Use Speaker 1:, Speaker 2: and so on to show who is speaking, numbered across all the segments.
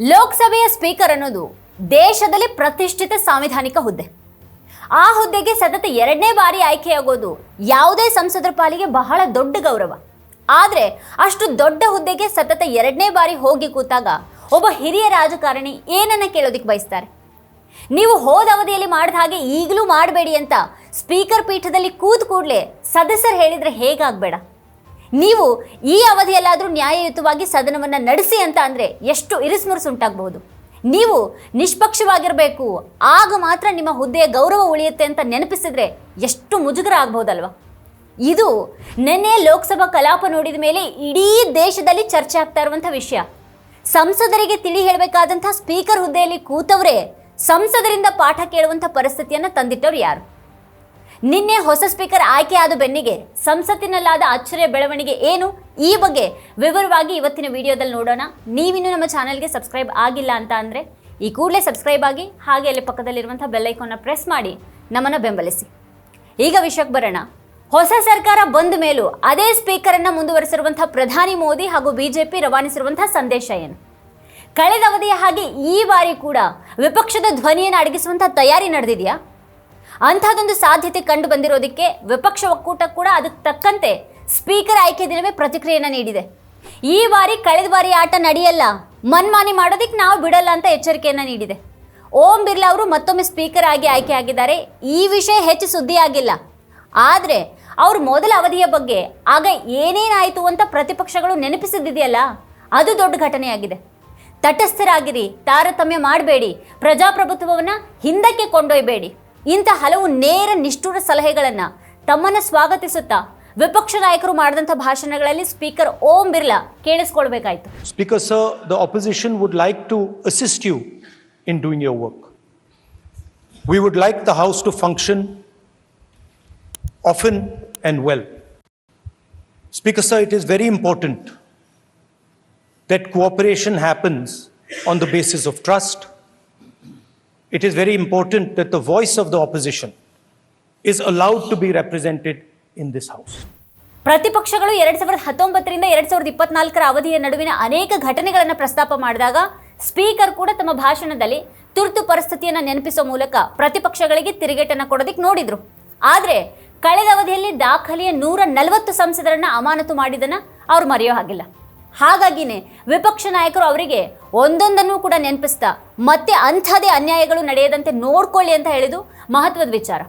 Speaker 1: ಲೋಕಸಭೆಯ ಸ್ಪೀಕರ್ ಅನ್ನೋದು ದೇಶದಲ್ಲಿ ಪ್ರತಿಷ್ಠಿತ ಸಾಂವಿಧಾನಿಕ ಹುದ್ದೆ. ಆ ಹುದ್ದೆಗೆ ಸತತ ಎರಡನೇ ಬಾರಿ ಆಯ್ಕೆಯಾಗೋದು ಯಾವುದೇ ಸಂಸದರ ಪಾಲಿಗೆ ಬಹಳ ದೊಡ್ಡ ಗೌರವ. ಆದರೆ ಅಷ್ಟು ದೊಡ್ಡ ಹುದ್ದೆಗೆ ಸತತ ಎರಡನೇ ಬಾರಿ ಹೋಗಿ ಕೂತಾಗ ಒಬ್ಬ ಹಿರಿಯ ರಾಜಕಾರಣಿ ಏನನ್ನ ಕೇಳೋದಿಕ್ಕೆ ಬಯಸ್ತಾರೆ? ನೀವು ಹೋದ ಅವಧಿಯಲ್ಲಿ ಮಾಡಿದ ಹಾಗೆ ಈಗಲೂ ಮಾಡಬೇಡಿ ಅಂತ ಸ್ಪೀಕರ್ ಪೀಠದಲ್ಲಿ ಕೂತ್ ಕೂಡಲೇ ಸದಸ್ಯರು ಹೇಳಿದರೆ ಹೇಗಾಗಬೇಡ? ನೀವು ಈ ಅವಧಿಯಲ್ಲಾದರೂ ನ್ಯಾಯಯುತವಾಗಿ ಸದನವನ್ನು ನಡೆಸಿ ಅಂತ ಅಂದರೆ ಎಷ್ಟು ಇರಿಸ್ಮುರುಸು ಉಂಟಾಗಬಹುದು? ನೀವು ನಿಷ್ಪಕ್ಷವಾಗಿರಬೇಕು, ಆಗ ಮಾತ್ರ ನಿಮ್ಮ ಹುದ್ದೆಯ ಗೌರವ ಉಳಿಯುತ್ತೆ ಅಂತ ನೆನಪಿಸಿದ್ರೆ ಎಷ್ಟು ಮುಜುಗರ ಆಗ್ಬೋದಲ್ವ ಇದು ನಿನ್ನೆ ಲೋಕಸಭಾ ಕಲಾಪ ನೋಡಿದ ಮೇಲೆ ಇಡೀ ದೇಶದಲ್ಲಿ ಚರ್ಚೆ ಆಗ್ತಾ ಇರುವಂಥ ವಿಷಯ. ಸಂಸದರಿಗೆ ತಿಳಿ ಹೇಳಬೇಕಾದಂಥ ಸ್ಪೀಕರ್ ಹುದ್ದೆಯಲ್ಲಿ ಕೂತವರೇ, ಸಂಸದರಿಂದ ಪಾಠ ಕೇಳುವಂಥ ಪರಿಸ್ಥಿತಿಯನ್ನು ತಂದಿಟ್ಟವ್ರು ಯಾರು? ನಿನ್ನೆ ಹೊಸ ಸ್ಪೀಕರ್ ಆಯ್ಕೆಯಾದ ಬೆನ್ನಿಗೆ ಸಂಸತ್ತಿನಲ್ಲಾದ ಅಚ್ಚರಿಯ ಬೆಳವಣಿಗೆ ಏನು? ಈ ಬಗ್ಗೆ ವಿವರವಾಗಿ ಇವತ್ತಿನ ವಿಡಿಯೋದಲ್ಲಿ ನೋಡೋಣ. ನೀವಿನ್ನೂ ನಮ್ಮ ಚಾನಲ್ಗೆ ಸಬ್ಸ್ಕ್ರೈಬ್ ಆಗಿಲ್ಲ ಅಂತ ಅಂದರೆ ಈ ಕೂಡಲೇ ಸಬ್ಸ್ಕ್ರೈಬ್ ಆಗಿ ಹಾಗೆ ಅಲ್ಲಿ ಪಕ್ಕದಲ್ಲಿರುವಂಥ ಬೆಲ್ಲೈಕೋನ ಪ್ರೆಸ್ ಮಾಡಿ. ನಮ್ಮನ್ನು ಬೆಂಬಲಿಸಿ. ಈಗ ವಿಷಯಕ್ಕೆ ಬರೋಣ. ಹೊಸ ಸರ್ಕಾರ ಬಂದ ಮೇಲೂ ಅದೇ ಸ್ಪೀಕರನ್ನು ಮುಂದುವರೆಸಿರುವಂಥ ಪ್ರಧಾನಿ ಮೋದಿ ಹಾಗೂ ಬಿಜೆಪಿ ರವಾನಿಸಿರುವಂಥ ಸಂದೇಶ ಏನು? ಕಳೆದ ಅವಧಿಯ ಹಾಗೆ ಈ ಬಾರಿ ಕೂಡ ವಿಪಕ್ಷದ ಧ್ವನಿಯನ್ನು ಅಡಗಿಸುವಂಥ ತಯಾರಿ ನಡೆದಿದೆಯಾ? ಅಂಥದ್ದೊಂದು ಸಾಧ್ಯತೆ ಕಂಡು ಬಂದಿರೋದಕ್ಕೆ ವಿಪಕ್ಷ ಒಕ್ಕೂಟ ಕೂಡ ಅದಕ್ಕೆ ತಕ್ಕಂತೆ ಸ್ಪೀಕರ್ ಆಯ್ಕೆ ದಿನವೇ ಪ್ರತಿಕ್ರಿಯೆಯನ್ನು ನೀಡಿದೆ. ಈ ಬಾರಿ ಕಳೆದ ಬಾರಿ ಆಟ ನಡೆಯಲ್ಲ, ಮನ್ಮಾನಿ ಮಾಡೋದಕ್ಕೆ ನಾವು ಬಿಡಲ್ಲ ಅಂತ ಎಚ್ಚರಿಕೆಯನ್ನು ನೀಡಿದೆ. ಓಂ ಬಿರ್ಲಾ ಅವರು ಮತ್ತೊಮ್ಮೆ ಸ್ಪೀಕರ್ ಆಗಿ ಆಯ್ಕೆ ಆಗಿದ್ದಾರೆ. ಈ ವಿಷಯ ಹೆಚ್ಚು ಸುದ್ದಿ ಆಗಿಲ್ಲ. ಆದರೆ ಅವ್ರ ಮೊದಲ ಅವಧಿಯ ಬಗ್ಗೆ ಆಗ ಏನೇನಾಯಿತು ಅಂತ ಪ್ರತಿಪಕ್ಷಗಳು ನೆನಪಿಸಿದ್ದಿದೆಯಲ್ಲ, ಅದು ದೊಡ್ಡ ಘಟನೆಯಾಗಿದೆ. ತಟಸ್ಥರಾಗಿರಿ, ತಾರತಮ್ಯ ಮಾಡಬೇಡಿ, ಪ್ರಜಾಪ್ರಭುತ್ವವನ್ನು ಹಿಂದಕ್ಕೆ ಕೊಂಡೊಯ್ಯಬೇಡಿ ಇಂಥ ಹಲವು ನೇರ ನಿಷ್ಠುರ ಸಲಹೆಗಳನ್ನು ತಮ್ಮನ್ನು ಸ್ವಾಗತಿಸುತ್ತಾ ವಿಪಕ್ಷ ನಾಯಕರು ಮಾಡಿದಂಥ ಭಾಷಣಗಳಲ್ಲಿ speaker Om Birla ಕೇಳಿಸ್ಕೊಳ್ಬೇಕಾಯ್ತು.
Speaker 2: Speaker sir the opposition would like to assist you in doing your work we would like the house to function often and well speaker sir it is very important that cooperation happens on the basis of trust It is very important that the voice of the opposition is allowed to be represented in this House.
Speaker 1: ಪ್ರತಿಪಕ್ಷಗಳು ಎರಡ್ ಸಾವಿರದ ಹತ್ತೊಂಬತ್ತರಿಂದ ಎರಡ್ ಸಾವಿರದ ಇಪ್ಪತ್ನಾಲ್ಕರ ಅವಧಿಯ ನಡುವಿನ ಅನೇಕ ಘಟನೆಗಳನ್ನು ಪ್ರಸ್ತಾಪ ಮಾಡಿದಾಗ ಸ್ಪೀಕರ್ ಕೂಡ ತಮ್ಮ ಭಾಷಣದಲ್ಲಿ ತುರ್ತು ಪರಿಸ್ಥಿತಿಯನ್ನು ನೆನಪಿಸುವ ಮೂಲಕ ಪ್ರತಿಪಕ್ಷಗಳಿಗೆ ತಿರುಗೇಟನ್ನು ಕೊಡೋದಕ್ಕೆ ನೋಡಿದ್ರು ಆದರೆ ಕಳೆದ ಅವಧಿಯಲ್ಲಿ ದಾಖಲೆಯ ನೂರ ನಲವತ್ತು ಸಂಸದರನ್ನ ಅಮಾನತು ಮಾಡಿದನ್ನ ಅವ್ರು ಮರೆಯೋ ಹಾಗಿಲ್ಲ ಹಾಗಾಗಿನೇ ವಿಪಕ್ಷ ನಾಯಕರು ಅವರಿಗೆ ಒಂದೊಂದನ್ನು ಕೂಡ ನೆನಪಿಸ್ತಾ ಮತ್ತೆ ಅಂಥದೇ ಅನ್ಯಾಯಗಳು ನಡೆಯದಂತೆ ನೋಡ್ಕೊಳ್ಳಿ ಅಂತ ಹೇಳಿದು ಮಹತ್ವದ ವಿಚಾರ.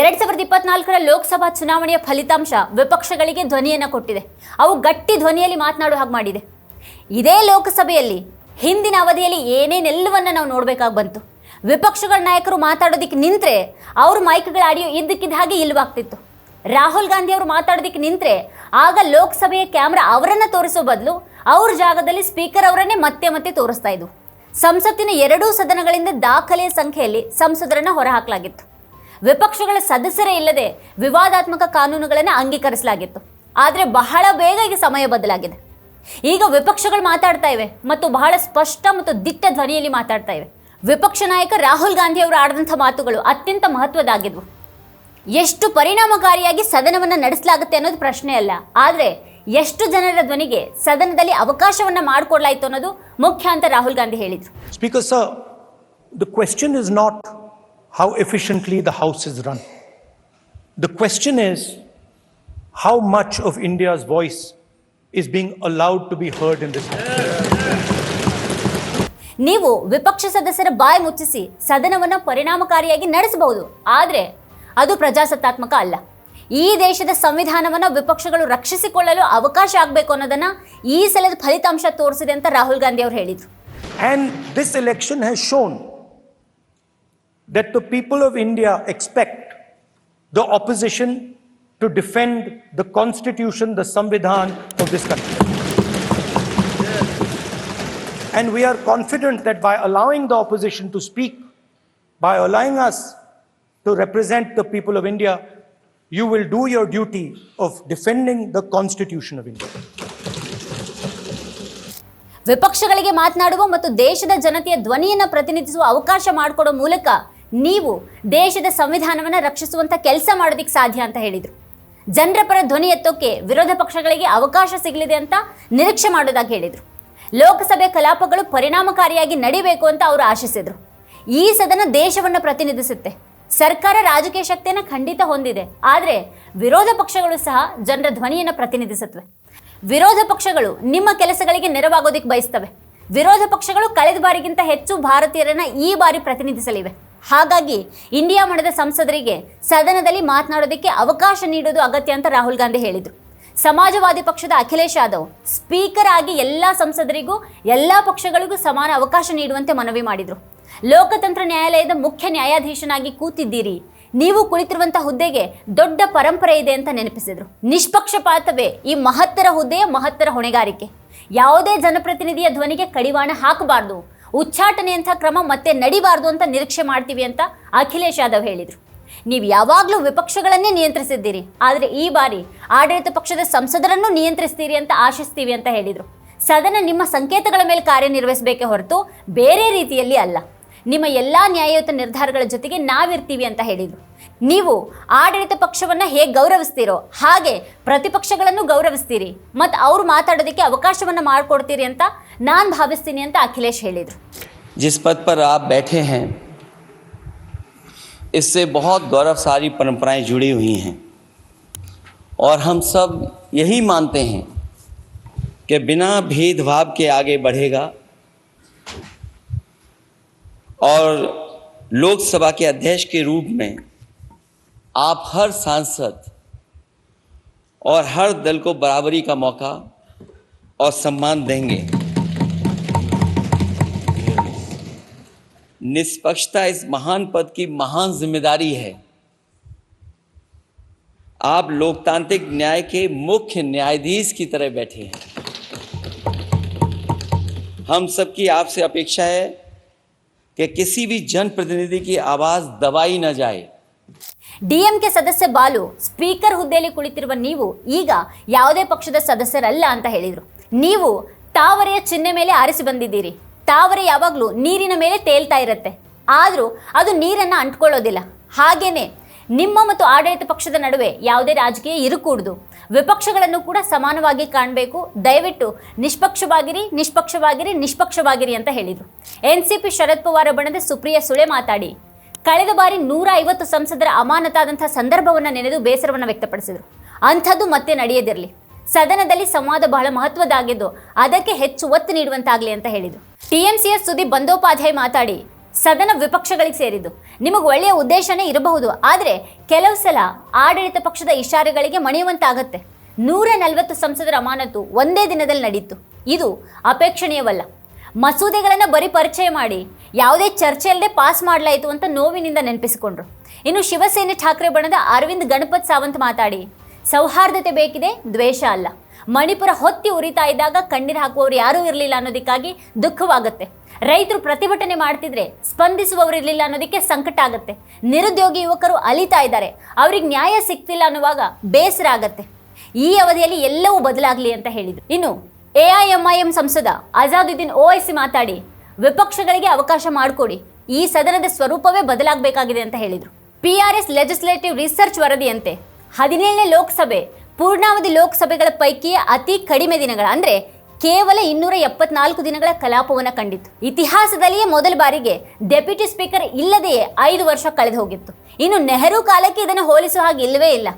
Speaker 1: ಎರಡ್ ಸಾವಿರದ ಇಪ್ಪತ್ನಾಲ್ಕರ ಲೋಕಸಭಾ ಚುನಾವಣೆಯ ಫಲಿತಾಂಶ ವಿಪಕ್ಷಗಳಿಗೆ ಧ್ವನಿಯನ್ನು ಕೊಟ್ಟಿದೆ. ಅವು ಗಟ್ಟಿ ಧ್ವನಿಯಲ್ಲಿ ಮಾತನಾಡುವ ಹಾಗೆ ಮಾಡಿದೆ. ಇದೇ ಲೋಕಸಭೆಯಲ್ಲಿ ಹಿಂದಿನ ಅವಧಿಯಲ್ಲಿ ಏನೇನೆಲ್ಲವನ್ನ ನಾವು ನೋಡಬೇಕಾಗಿ ಬಂತು. ವಿಪಕ್ಷಗಳ ನಾಯಕರು ಮಾತಾಡೋದಕ್ಕೆ ನಿಂತರೆ ಅವ್ರ ಮೈಕ್ಗಳ ಆಡಿಯೋ ಇದ್ದಕ್ಕಿದ್ದ ಹಾಗೆ ಇಲ್ವಾಗ್ತಿತ್ತು ರಾಹುಲ್ ಗಾಂಧಿ ಅವರು ಮಾತಾಡೋದಕ್ಕೆ ನಿಂತರೆ ಆಗ ಲೋಕಸಭೆಯ ಕ್ಯಾಮ್ರಾ ಅವರನ್ನು ತೋರಿಸೋ ಬದಲು ಅವ್ರ ಜಾಗದಲ್ಲಿ ಸ್ಪೀಕರ್ ಅವರನ್ನೇ ಮತ್ತೆ ಮತ್ತೆ ತೋರಿಸ್ತಾ ಇದ್ವು. ಸಂಸತ್ತಿನ ಎರಡೂ ಸದನಗಳಿಂದ ದಾಖಲೆಯ ಸಂಖ್ಯೆಯಲ್ಲಿ ಸಂಸದರನ್ನ ಹೊರಹಾಕಲಾಗಿತ್ತು. ವಿಪಕ್ಷಗಳ ಸದಸ್ಯರೇ ಇಲ್ಲದೆ ವಿವಾದಾತ್ಮಕ ಕಾನೂನುಗಳನ್ನು ಅಂಗೀಕರಿಸಲಾಗಿತ್ತು. ಆದರೆ ಬಹಳ ಬೇಗ ಈಗ ಸಮಯ ಬದಲಾಗಿದೆ. ಈಗ ವಿಪಕ್ಷಗಳು ಮಾತಾಡ್ತಾ ಇವೆ ಮತ್ತು ಬಹಳ ಸ್ಪಷ್ಟ ಮತ್ತು ದಿಟ್ಟ ಧ್ವನಿಯಲ್ಲಿ ಮಾತಾಡ್ತಾ ಇವೆ. ವಿಪಕ್ಷ ನಾಯಕ ರಾಹುಲ್ ಗಾಂಧಿ ಅವರು ಆಡಿದಂಥ ಮಾತುಗಳು ಅತ್ಯಂತ ಮಹತ್ವದಾಗಿದ್ವು ಎಷ್ಟು ಪರಿಣಾಮಕಾರಿಯಾಗಿ ಸದನವನ್ನು ನಡೆಸಲಾಗುತ್ತೆ ಅನ್ನೋದು ಪ್ರಶ್ನೆ ಅಲ್ಲ ಆದರೆ ಎಷ್ಟು ಜನರ ಧ್ವನಿಗೆ ಸದನದಲ್ಲಿ ಅವಕಾಶವನ್ನ ಮಾಡಿಕೊಡ್ಲಾಯ್ತು ಅನ್ನೋದು ಮುಖ್ಯ ಅಂತ ರಾಹುಲ್ ಗಾಂಧಿ ಹೇಳಿದರು.
Speaker 2: Speaker sir the question is not how efficiently the house is run the question is how much of India's voice is being allowed to be heard in this
Speaker 1: ನೀವು ವಿಪಕ್ಷ ಸದಸ್ಯರ ಬಾಯಿ ಮುಚ್ಚಿಸಿ ಸದನವನ್ನು ಪರಿಣಾಮಕಾರಿಯಾಗಿ ನಡೆಸಬಹುದು. ಆದರೆ ಅದು ಪ್ರಜಾಸತ್ತಾತ್ಮಕ ಅಲ್ಲ. ಈ ದೇಶದ ಸಂವಿಧಾನವನ್ನು ವಿಪಕ್ಷಗಳು ರಕ್ಷಿಸಿಕೊಳ್ಳಲು ಅವಕಾಶ ಆಗಬೇಕು ಅನ್ನೋದನ್ನ ಈ ಸಲದ ಫಲಿತಾಂಶ ತೋರಿಸಿದೆ ಅಂತ ರಾಹುಲ್ ಗಾಂಧಿ ಅವರು ಹೇಳಿದರು.
Speaker 2: And this election has shown that the people of India expect the opposition to defend the constitution the ಸಂವಿಧಾನ of this country And we are confident that by allowing the opposition to speak by allowing us to represent the people of India, you will do your duty of defending the constitution of India.
Speaker 1: ವಿಪಕ್ಷಗಳಿಗೆ ಮಾತನಾಡುವ ಮತ್ತು ದೇಶದ ಜನತೆಯ ಧ್ವನಿಯನ್ನು ಪ್ರತಿನಿಧಿಸುವ ಅವಕಾಶ ಮಾಡಿಕೊಡೋ ಮೂಲಕ ನೀವು ದೇಶದ ಸಂವಿಧಾನವನ್ನು ರಕ್ಷಿಸುವಂಥ ಕೆಲಸ ಮಾಡೋದಕ್ಕೆ ಸಾಧ್ಯ ಅಂತ ಹೇಳಿದರು. ಜನರ ಪರ ಧ್ವನಿ ಎತ್ತೋಕೆ ವಿರೋಧ ಪಕ್ಷಗಳಿಗೆ ಅವಕಾಶ ಸಿಗಲಿದೆ ಅಂತ ನಿರೀಕ್ಷೆ ಮಾಡೋದಾಗಿ ಹೇಳಿದರು. ಲೋಕಸಭೆ ಕಲಾಪಗಳು ಪರಿಣಾಮಕಾರಿಯಾಗಿ ನಡಿಬೇಕು ಅಂತ ಅವರು ಆಶಿಸಿದರು. ಈ ಸದನ ದೇಶವನ್ನು ಪ್ರತಿನಿಧಿಸುತ್ತೆ. ಸರ್ಕಾರ ರಾಜಕೀಯ ಶಕ್ತಿಯನ್ನು ಖಂಡಿತ ಹೊಂದಿದೆ. ಆದರೆ ವಿರೋಧ ಪಕ್ಷಗಳು ಸಹ ಜನರ ಧ್ವನಿಯನ್ನು ಪ್ರತಿನಿಧಿಸುತ್ತವೆ. ವಿರೋಧ ಪಕ್ಷಗಳು ನಿಮ್ಮ ಕೆಲಸಗಳಿಗೆ ನೆರವಾಗೋದಿಕ್ಕೆ ಬಯಸ್ತವೆ. ವಿರೋಧ ಪಕ್ಷಗಳು ಕಳೆದ ಬಾರಿಗಿಂತ ಹೆಚ್ಚು ಭಾರತೀಯರನ್ನು ಈ ಬಾರಿ ಪ್ರತಿನಿಧಿಸಲಿವೆ. ಹಾಗಾಗಿ ಇಂಡಿಯಾ ಮಠದ ಸಂಸದರಿಗೆ ಸದನದಲ್ಲಿ ಮಾತನಾಡೋದಕ್ಕೆ ಅವಕಾಶ ನೀಡೋದು ಅಗತ್ಯ ಅಂತ ರಾಹುಲ್ ಗಾಂಧಿ ಹೇಳಿದರು. ಸಮಾಜವಾದಿ ಪಕ್ಷದ ಅಖಿಲೇಶ್ ಯಾದವ್ ಸ್ಪೀಕರ್ ಆಗಿ ಎಲ್ಲ ಸಂಸದರಿಗೂ ಎಲ್ಲ ಪಕ್ಷಗಳಿಗೂ ಸಮಾನ ಅವಕಾಶ ನೀಡುವಂತೆ ಮನವಿ ಮಾಡಿದರು. ಲೋಕತಂತ್ರ ನ್ಯಾಯಾಲಯದ ಮುಖ್ಯ ನ್ಯಾಯಾಧೀಶನಾಗಿ ಕೂತಿದ್ದೀರಿ. ನೀವು ಕುಳಿತಿರುವಂತಹ ಹುದ್ದೆಗೆ ದೊಡ್ಡ ಪರಂಪರೆ ಇದೆ ಅಂತ ನೆನಪಿಸಿದರು. ನಿಷ್ಪಕ್ಷಪಾತವೇ ಈ ಮಹತ್ತರ ಹುದ್ದೆಯ ಮಹತ್ತರ ಹೊಣೆಗಾರಿಕೆ. ಯಾವುದೇ ಜನಪ್ರತಿನಿಧಿಯ ಧ್ವನಿಗೆ ಕಡಿವಾಣ ಹಾಕಬಾರ್ದು. ಉಚ್ಚಾಟನೆಯಂಥ ಕ್ರಮ ಮತ್ತೆ ನಡಿಬಾರ್ದು ಅಂತ ನಿರೀಕ್ಷೆ ಮಾಡ್ತೀವಿ ಅಂತ ಅಖಿಲೇಶ್ ಯಾದವ್ ಹೇಳಿದರು. ನೀವು ಯಾವಾಗಲೂ ವಿಪಕ್ಷಗಳನ್ನೇ ನಿಯಂತ್ರಿಸಿದ್ದೀರಿ ಆದರೆ ಈ ಬಾರಿ ಆಡಳಿತ ಪಕ್ಷದ ಸಂಸದರನ್ನು ನಿಯಂತ್ರಿಸ್ತೀರಿ ಅಂತ ಆಶಿಸ್ತೀವಿ ಅಂತ ಹೇಳಿದರು ಸದನ ನಿಮ್ಮ ಸಂಕೇತಗಳ ಮೇಲೆ ಕಾರ್ಯನಿರ್ವಹಿಸಬೇಕೇ ಹೊರತು ಬೇರೆ ರೀತಿಯಲ್ಲಿ ಅಲ್ಲ ನಿಮ್ಮ ಎಲ್ಲ ನ್ಯಾಯಯುತ ನಿರ್ಧಾರಗಳ ಜೊತೆಗೆ ನಾವಿರ್ತೀವಿ ಅಂತ ಹೇಳಿದರು ನೀವು ಆಡಳಿತ ಪಕ್ಷವನ್ನು ಹೇಗೆ ಗೌರವಿಸ್ತೀರೋ ಹಾಗೆ ಪ್ರತಿಪಕ್ಷಗಳನ್ನು ಗೌರವಿಸ್ತೀರಿ ಮತ್ತು ಅವ್ರು ಮಾತಾಡೋದಕ್ಕೆ ಅವಕಾಶವನ್ನು ಮಾಡಿಕೊಡ್ತೀರಿ ಅಂತ ನಾನು ಭಾವಿಸ್ತೀನಿ ಅಂತ ಅಖಿಲೇಶ್ ಹೇಳಿದರು
Speaker 3: जिस पद पर आप बैठे हैं इससे बहुत गौरवशाली परंपराएँ जुड़ी हुई हैं। और हम सब यही मानते हैं कि बिना भेदभाव के आगे बढ़ेगा। और लोकसभा के अध्यक्ष के रूप में आप हर सांसद और हर दल को बराबरी का मौका और सम्मान देंगे। निष्पक्षता इस महान पद की महान जिम्मेदारी है आप लोकतांत्रिक न्याय के मुख्य न्यायाधीश की तरह बैठे हैं हम सबकी आपसे अपेक्षा है कि किसी भी जनप्रतिनिधि की आवाज़ दबाई न जाए
Speaker 1: ಡಿಎಂಕೆ ಸದಸ್ಯ ಬಾಲು ಸ್ಪೀಕರ್ ಹುದ್ದೆಯಲ್ಲಿ ಕುಳಿತಿರುವ ನೀವು ಈಗ ಯಾವುದೇ ಪಕ್ಷದ ಸದಸ್ಯರಲ್ಲ ಅಂತ ಹೇಳಿದರು ನೀವು ತಾವರೆಯ ಚಿಹ್ನೆ ಮೇಲೆ ಆರಿಸಿ ಬಂದಿದ್ದೀರಿ ತಾವರೆ ಯಾವಾಗಲೂ ನೀರಿನ ಮೇಲೆ ತೇಲ್ತಾ ಇರುತ್ತೆ. ಆದರೂ ಅದು ನೀರನ್ನು ಅಂಟ್ಕೊಳ್ಳೋದಿಲ್ಲ. ಹಾಗೇನೆ ನಿಮ್ಮ ಮತ್ತು ಆಡಳಿತ ಪಕ್ಷದ ನಡುವೆ ಯಾವುದೇ ರಾಜಕೀಯ ಇರುಕೂಡ್ದು. ವಿಪಕ್ಷಗಳನ್ನು ಕೂಡ ಸಮಾನವಾಗಿ ಕಾಣಬೇಕು. ದಯವಿಟ್ಟು ನಿಷ್ಪಕ್ಷವಾಗಿರಿ ನಿಷ್ಪಕ್ಷವಾಗಿರಿ ನಿಷ್ಪಕ್ಷವಾಗಿರಿ ಅಂತ ಹೇಳಿದರು. N C P Sharad Pawar ಬಣದ ಸುಪ್ರಿಯಾ ಸುಳೆ ಮಾತಾಡಿ, ಕಳೆದ ಬಾರಿ ನೂರ ಐವತ್ತು ಸಂಸದರ ಅಮಾನತಾದಂಥ ಸಂದರ್ಭವನ್ನು ನೆನೆದು ಬೇಸರವನ್ನು ವ್ಯಕ್ತಪಡಿಸಿದರು. ಅಂಥದ್ದು ಮತ್ತೆ ನಡೆಯದಿರಲಿ. ಸದನದಲ್ಲಿ ಸಂವಾದ ಬಹಳ ಮಹತ್ವದ್ದಾಗಿದ್ದು, ಅದಕ್ಕೆ ಹೆಚ್ಚು ಒತ್ತು ನೀಡುವಂತಾಗಲಿ ಅಂತ ಹೇಳಿದರು. ಟಿಎಂಸಿಯ ಸುದೀಪ್ ಬಂದೋಪಾಧ್ಯಾಯ ಮಾತಾಡಿ, ಸದನ ವಿಪಕ್ಷಗಳಿಗೆ ಸೇರಿದ್ದು. ನಿಮಗೆ ಒಳ್ಳೆಯ ಉದ್ದೇಶನೇ ಇರಬಹುದು, ಆದರೆ ಕೆಲವು ಸಲ ಆಡಳಿತ ಪಕ್ಷದ ಇಶಾರೆಗಳಿಗೆ ಮಣಿಯುವಂತಾಗತ್ತೆ. ನೂರ ನಲವತ್ತು ಸಂಸದರ ಅಮಾನತು ಒಂದೇ ದಿನದಲ್ಲಿ ನಡೀತು. ಇದು ಅಪೇಕ್ಷಣೀಯವಲ್ಲ. ಮಸೂದೆಗಳನ್ನು ಬರೀ ಪರಿಚಯ ಮಾಡಿ, ಯಾವುದೇ ಚರ್ಚೆ ಇಲ್ಲದೆ ಪಾಸ್ ಮಾಡಲಾಯಿತು ಅಂತ ನೋವಿನಿಂದ ನೆನಪಿಸಿಕೊಂಡ್ರು. ಇನ್ನು ಶಿವಸೇನೆ ಠಾಕ್ರೆ ಬಣದ ಅರವಿಂದ್ ಗಣಪತ್ ಸಾವಂತ್ ಮಾತಾಡಿ ಸೌಹಾರ್ದತೆ ಬೇಕಿದೆ, ದ್ವೇಷ ಅಲ್ಲ. ಮಣಿಪುರ ಹೊತ್ತಿ ಉರಿತಾ ಇದ್ದಾಗ ಕಣ್ಣೀರು ಹಾಕುವವರು ಯಾರೂ ಇರಲಿಲ್ಲ ಅನ್ನೋದಕ್ಕಾಗಿ ದುಃಖವಾಗುತ್ತೆ. ರೈತರು ಪ್ರತಿಭಟನೆ ಮಾಡ್ತಿದ್ರೆ ಸ್ಪಂದಿಸುವವರು ಇರಲಿಲ್ಲ ಅನ್ನೋದಕ್ಕೆ ಸಂಕಟ ಆಗುತ್ತೆ. ನಿರುದ್ಯೋಗಿ ಯುವಕರು ಅಲಿತಾ ಇದ್ದಾರೆ. ಅವ್ರಿಗೆ ನ್ಯಾಯ ಸಿಗ್ತಿಲ್ಲ ಅನ್ನುವಾಗ ಬೇಸರ ಆಗತ್ತೆ. ಈ ಅವಧಿಯಲ್ಲಿ ಎಲ್ಲವೂ ಬದಲಾಗಲಿ ಅಂತ ಹೇಳಿದರು. ಇನ್ನು ಎಐಎಂಐಎಂ ಸಂಸದ ಅಜಾದುದ್ದೀನ್ ಓವೈಸಿ ಮಾತಾಡಿ, ವಿಪಕ್ಷಗಳಿಗೆ ಅವಕಾಶ ಮಾಡಿಕೊಡಿ. ಈ ಸದನದ ಸ್ವರೂಪವೇ ಬದಲಾಗಬೇಕಾಗಿದೆ ಅಂತ ಹೇಳಿದರು. P R S legislative research ವರದಿಯಂತೆ ಹದಿನೇಳನೇ ಲೋಕಸಭೆ, ಪೂರ್ಣಾವಧಿ ಲೋಕಸಭೆಗಳ ಪೈಕಿ ಅತಿ ಕಡಿಮೆ ದಿನಗಳ, ಅಂದರೆ ಕೇವಲ ಇನ್ನೂರ ಎಪ್ಪತ್ನಾಲ್ಕು ದಿನಗಳ ಕಲಾಪವನ್ನು ಕಂಡಿತ್ತು. ಇತಿಹಾಸದಲ್ಲಿಯೇ ಮೊದಲ ಬಾರಿಗೆ ಡೆಪ್ಯೂಟಿ ಸ್ಪೀಕರ್ ಇಲ್ಲದೆಯೇ ಐದು ವರ್ಷ ಕಳೆದು ಹೋಗಿತ್ತು. ಇನ್ನು ನೆಹರು ಕಾಲಕ್ಕೆ ಇದನ್ನು ಹೋಲಿಸುವ ಹಾಗೆ ಇಲ್ಲವೇ ಇಲ್ಲ.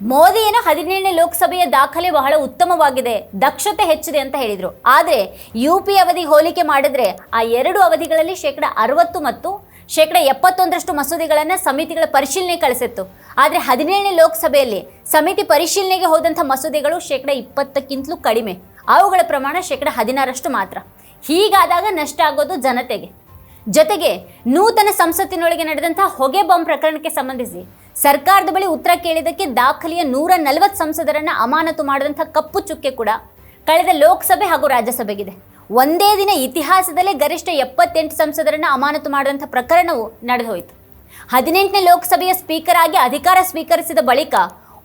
Speaker 1: ಮೋದಿಯನ್ನು ಹದಿನೇಳನೇ ಲೋಕಸಭೆಯ ದಾಖಲೆ ಬಹಳ ಉತ್ತಮವಾಗಿದೆ, ದಕ್ಷತೆ ಹೆಚ್ಚಿದೆ ಅಂತ ಹೇಳಿದರು. ಆದರೆ ಯು ಪಿ ಅವಧಿ ಹೋಲಿಕೆ ಮಾಡಿದ್ರೆ ಆ ಎರಡು ಅವಧಿಗಳಲ್ಲಿ ಶೇಕಡ ಅರವತ್ತು ಮತ್ತು ಶೇಕಡ ಎಪ್ಪತ್ತೊಂದರಷ್ಟು ಮಸೂದೆಗಳನ್ನು ಸಮಿತಿಗಳ ಪರಿಶೀಲನೆ ಕಳಿಸಿತ್ತು. ಆದರೆ ಹದಿನೇಳನೇ ಲೋಕಸಭೆಯಲ್ಲಿ ಸಮಿತಿ ಪರಿಶೀಲನೆಗೆ ಹೋದಂಥ ಮಸೂದೆಗಳು ಶೇಕಡ ಇಪ್ಪತ್ತಕ್ಕಿಂತಲೂ ಕಡಿಮೆ. ಅವುಗಳ ಪ್ರಮಾಣ ಶೇಕಡ ಹದಿನಾರಷ್ಟು ಮಾತ್ರ. ಹೀಗಾದಾಗ ನಷ್ಟ ಆಗೋದು ಜನತೆಗೆ. ಜೊತೆಗೆ ನೂತನ ಸಂಸತ್ತಿನೊಳಗೆ ನಡೆದಂಥ ಹೊಗೆ ಬಾಂಬ್ ಪ್ರಕರಣಕ್ಕೆ ಸಂಬಂಧಿಸಿ ಸರ್ಕಾರದ ಬಳಿ ಉತ್ತರ ಕೇಳಿದ್ದಕ್ಕೆ ದಾಖಲೆಯ ನೂರ ನಲವತ್ತು ಸಂಸದರನ್ನು ಅಮಾನತು ಮಾಡಿದಂಥ ಕಪ್ಪು ಚುಕ್ಕೆ ಕೂಡ ಕಳೆದ ಲೋಕಸಭೆ ಹಾಗೂ ರಾಜ್ಯಸಭೆಗಿದೆ. ಒಂದೇ ದಿನ ಇತಿಹಾಸದಲ್ಲೇ ಗರಿಷ್ಠ ಎಪ್ಪತ್ತೆಂಟು ಸಂಸದರನ್ನು ಅಮಾನತು ಮಾಡಿದಂಥ ಪ್ರಕರಣವು ನಡೆದು ಹೋಯಿತು ಹದಿನೆಂಟನೇ ಲೋಕಸಭೆಯ ಸ್ಪೀಕರ್ ಆಗಿ ಅಧಿಕಾರ ಸ್ವೀಕರಿಸಿದ ಬಳಿಕ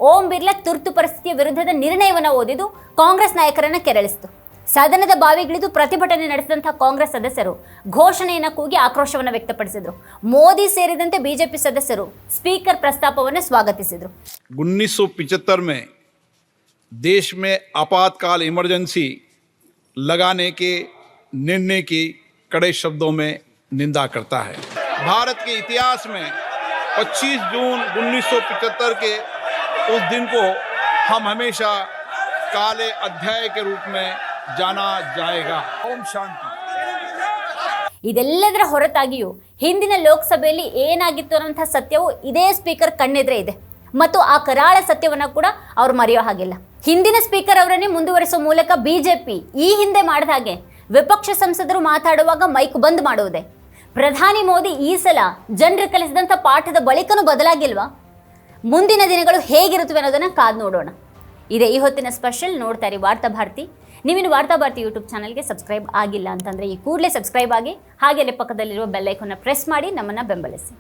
Speaker 1: ಓಂ ಬಿರ್ಲಾ ತುರ್ತು ಪರಿಸ್ಥಿತಿಯ ವಿರುದ್ಧದ ನಿರ್ಣಯವನ್ನು ಓದಿದು ಕಾಂಗ್ರೆಸ್ ನಾಯಕರನ್ನು ಕೆರಳಿಸಿತು. ಸದನದ ಬಾವಿಗಿಳಿದು ಪ್ರತಿಭಟನೆ ನಡೆಸಿದಂಥ ಕಾಂಗ್ರೆಸ್ ಸದಸ್ಯರು ಘೋಷಣೆಯನ್ನು ಕೂಗಿ ಆಕ್ರೋಶವನ್ನು ವ್ಯಕ್ತಪಡಿಸಿದರು. ಮೋದಿ ಸೇರಿದಂತೆ ಬಿಜೆಪಿ ಸದಸ್ಯರು ಸ್ಪೀಕರ್ ಪ್ರಸ್ತಾಪವನ್ನು ಸ್ವಾಗತಿಸಿದರು.
Speaker 4: ಉನ್ನೀಸ್ ಪಿಚತ್ತರ್ಮೆ ಪಿಚತ್ತರ್ ದೇಶ ಮೇ ಆಪಾತ್ಕಾಲ ಇಮರ್ಜೆನ್ಸಿ लगाने के निर्णय की कड़े शब्दों में निंदा करता है भारत के इतिहास में 25 जून 1975 के उस दिन को हम हमेशा काले अध्याय के रूप में जाना जाएगा ओम शांति
Speaker 1: ಇದೆಲ್ಲದರ ಹೊರತಾಗಿಯೂ ಹಿಂದಿನ ಲೋಕಸಭೆಯಲ್ಲಿ ಏನಾಗಿತ್ತು ಅನ್ನೋಂಥ ಸತ್ಯವು ಇದೇ ಸ್ಪೀಕರ್ ಕಣ್ಣೆದುರೇ ಇದೆ ಮತ್ತು ಆ ಕರಾಳ ಸತ್ಯವನ್ನು ಕೂಡ ಅವ್ರು ಮರೆಯೋ ಹಾಗಿಲ್ಲ ಹಿಂದಿನ ಸ್ಪೀಕರ್ ಅವರನ್ನೇ ಮುಂದುವರಿಸುವ ಮೂಲಕ ಬಿಜೆಪಿ ಈ ಹಿಂದೆ ಮಾಡಿದ ಹಾಗೆ ವಿಪಕ್ಷ ಸಂಸದರು ಮಾತಾಡುವಾಗ ಮೈಕ್ ಬಂದ್ ಮಾಡುವುದೇ. ಪ್ರಧಾನಿ ಮೋದಿ ಈ ಸಲ ಜನರು ಕಲಿಸಿದಂಥ ಪಾಠದ ಬಳಿಕನೂ ಬದಲಾಗಿಲ್ವಾ? ಮುಂದಿನ ದಿನಗಳು ಹೇಗಿರುತ್ತವೆ ಅನ್ನೋದನ್ನು ಕಾದು ನೋಡೋಣ. ಇದೇ ಈ ಹೊತ್ತಿನ ಸ್ಪೆಷಲ್ ನೋಡ್ತಾ ಇರಿ ವಾರ್ತಾ ಭಾರತಿ. ನೀವಿನ್ನು ವಾರ್ತಾ ಭಾರತಿ ಯೂಟ್ಯೂಬ್ ಚಾನಲ್ಗೆ ಸಬ್ಸ್ಕ್ರೈಬ್ ಆಗಿಲ್ಲ ಅಂತಂದರೆ ಈ ಕೂಡಲೇ ಸಬ್ಸ್ಕ್ರೈಬ್ ಆಗಿ ಹಾಗೆಯೇ ಪಕ್ಕದಲ್ಲಿರುವ ಬೆಲ್ಲೈಕನ್ನ ಪ್ರೆಸ್ ಮಾಡಿ ನಮ್ಮನ್ನು ಬೆಂಬಲಿಸಿ.